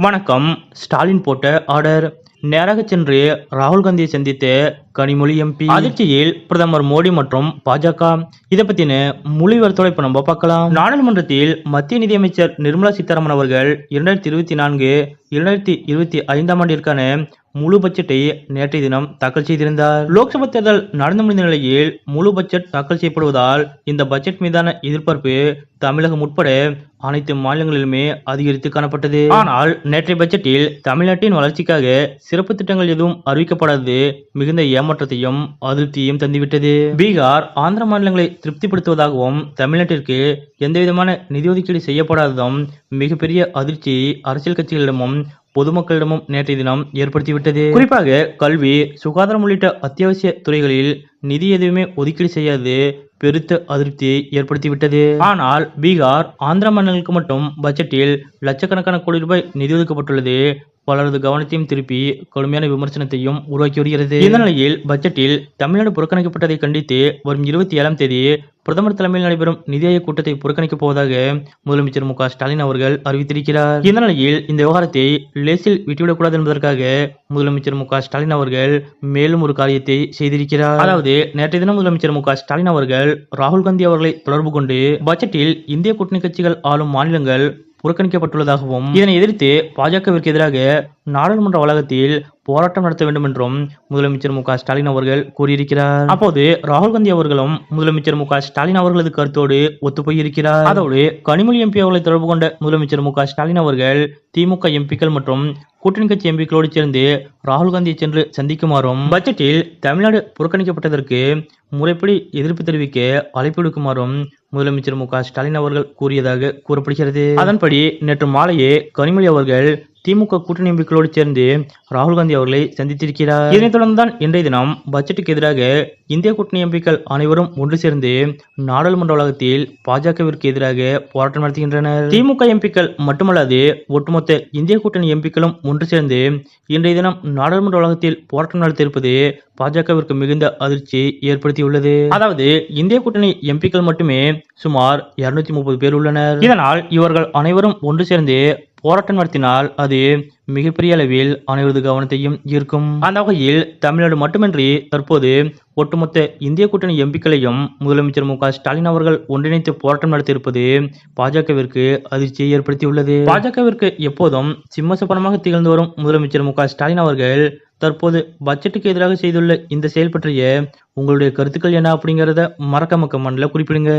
வணக்கம். ஸ்டாலின் போட்ட ஆர்டர். நேராக சென்று ராகுல் காந்தியை சந்தித்து கனிமொழி எம்பி. அதிர்ச்சியில் பிரதமர் மோடி மற்றும் பாஜக. இதை பத்தின முழு இப்ப நம்ம பார்க்கலாம். நாடாளுமன்றத்தில் மத்திய நிதியமைச்சர் நிர்மலா சீதாராமன் அவர்கள் இரண்டாயிரத்தி இருபத்தி நான்கு இரண்டாயிரத்தி இருபத்தி ஐந்தாம் ஆண்டிற்கான முழு பட்ஜெட்டை நேற்றைய தினம் தாக்கல் செய்திருந்தார். லோக்சபா தேர்தல் நடந்து முடிந்த நிலையில் முழு பட்ஜெட் தாக்கல் செய்யப்படுவதால் இந்த பட்ஜெட் மீதான எதிர்பார்ப்பு தமிழகம் உட்பட அனைத்து மாநிலங்களிலுமே அதிகரித்து காணப்பட்டது. ஆனால் நேற்றைய பட்ஜெட்டில் தமிழ்நாட்டின் வளர்ச்சிக்காக சிறப்பு திட்டங்கள் எதுவும் அறிவிக்கப்படாதது மிகுந்த ஏமாற்றத்தையும் அதிருப்தியையும் தந்துவிட்டது. பீகார் ஆந்திர மாநிலங்களை திருப்திப்படுத்துவதாகவும் தமிழ்நாட்டிற்கு எந்தவிதமான நிதி ஒதுக்கீடு செய்யப்படாததும் மிகப்பெரிய அதிர்ச்சி அரசியல் கட்சிகளிடமும் பொதுமக்களிடமும் நேற்றைய தினம் ஏற்படுத்திவிட்டது. குறிப்பாக கல்வி சுகாதாரம் உள்ளிட்ட அத்தியாவசிய துறைகளில் நிதி எதுவுமே ஒதுக்கீடு செய்யாது. பெருத்த அதிருப்தியை ஏற்படுத்திவிட்டது. ஆனால் பீகார் ஆந்திர மாநிலங்களுக்கு மட்டும் பட்ஜெட்டில் லட்சக்கணக்கான கோடி ரூபாய் நிதி ஒதுக்கப்பட்டுள்ளது. பலரது கவனத்தையும் திருப்பி கடுமையான விமர்சனத்தையும் உருவாக்கி வருகிறது. இந்த நிலையில் பட்ஜெட்டில் தமிழ்நாடு புறக்கணிக்கப்பட்டதை கண்டித்து வரும் இருபத்தி ஏழாம் தேதி பிரதமர் தலைமையில் நடைபெறும் நிதி ஆயோக் கூட்டத்தை புறக்கணிக்கப் போவதாக முதலமைச்சர் மு ஸ்டாலின் அவர்கள் அறிவித்திருக்கிறார். இந்த நிலையில் இந்த விவகாரத்தை லேசில் விட்டுவிடக்கூடாது என்பதற்காக முதலமைச்சர் மு ஸ்டாலின் அவர்கள் மேலும் ஒரு காரியத்தை செய்திருக்கிறார். அதாவது நேற்றைய தினம் முதலமைச்சர் மு ஸ்டாலின் அவர்கள் ராகுல் காந்தி அவர்களை தொடர்பு கொண்டு பட்ஜெட்டில் இந்திய கூட்டணி கட்சிகள் ஆளும் மாநிலங்கள் புறக்கணிக்கப்பட்டுள்ளதாகவும் இதனை எதிர்த்து பாஜகவிற்கு எதிராக நாடாளுமன்ற வளாகத்தில் போராட்டம் நடத்த வேண்டும் என்றும் முதலமைச்சர் மு ஸ்டாலின் அவர்கள் கூறியிருக்கிறார். அப்போது ராகுல் காந்தி அவர்களும் முதலமைச்சர் மு ஸ்டாலின் அவர்களது கருத்தோடு ஒத்துப்போயிருக்கிறார். அதோடு கனிமொழி எம்பி அவர்களை தொடர்பு கொண்ட முதலமைச்சர் மு ஸ்டாலின் அவர்கள் திமுக எம்பிக்கள் மற்றும் கூட்டணி கட்சி எம்பிக்களோடு சேர்ந்து ராகுல் காந்தியை சென்று சந்திக்குமாறும் பட்ஜெட்டில் தமிழ்நாடு புறக்கணிக்கப்பட்டதற்கு முறைப்படி எதிர்ப்பு தெரிவிக்க அழைப்பு விடுக்குமாறும் முதலமைச்சர் மு க ஸ்டாலின் அவர்கள் கூறியதாக கூறப்படுகிறது. அதன்படி நேற்று மாலையே கனிமொழி அவர்கள் திமுக கூட்டணி எம்பிக்களோடு சேர்ந்து ராகுல் காந்தி அவர்களை சந்தித்திருக்கிறார். இதனைத் தொடர்ந்துதான் இன்றைய தினம் பட்ஜெட்டுக்கு எதிராக இந்திய கூட்டணி எம்பிக்கள் அனைவரும் ஒன்று சேர்ந்து நாடாளுமன்ற வளாகத்தில் பாஜகவிற்கு எதிராக போராட்டம் நடத்துகின்றனர். திமுக எம்பிக்கள் மட்டுமல்லாது ஒட்டுமொத்த இந்திய கூட்டணி எம்பிக்களும் ஒன்று சேர்ந்து இன்றைய தினம் நாடாளுமன்ற வளாகத்தில் போராட்டம் நடத்தியிருப்பது பாஜகவிற்கு மிகுந்த அதிர்ச்சி ஏற்படுத்தியுள்ளது. அதாவது இந்திய கூட்டணி எம்பிக்கள் மட்டுமே சுமார் இருநூத்தி முப்பது பேர் உள்ளனர். இதனால் இவர்கள் அனைவரும் ஒன்று சேர்ந்து போராட்டம் நடத்தினால் அது மிகப்பெரிய அளவில் அனைவரது கவனத்தையும் ஈர்க்கும். அந்த வகையில் தமிழ்நாடு மட்டுமின்றி தற்போது ஒட்டுமொத்த இந்திய கூட்டணி எம்பிக்களையும் முதலமைச்சர் மு ஸ்டாலின் அவர்கள் ஒன்றிணைத்து போராட்டம் நடத்தியிருப்பது பாஜகவிற்கு அதிர்ச்சியை ஏற்படுத்தியுள்ளது. பாஜகவிற்கு எப்போதும் சிம்மசப்பனமாக திகழ்ந்து வரும் முதலமைச்சர் மு ஸ்டாலின் அவர்கள் தற்போது பட்ஜெட்டுக்கு எதிராக செய்துள்ள இந்த செயல் பற்றிய உங்களுடைய கருத்துக்கள் என்ன அப்படிங்கிறத மறக்க மக்க மண்ணில் குறிப்பிடுங்க.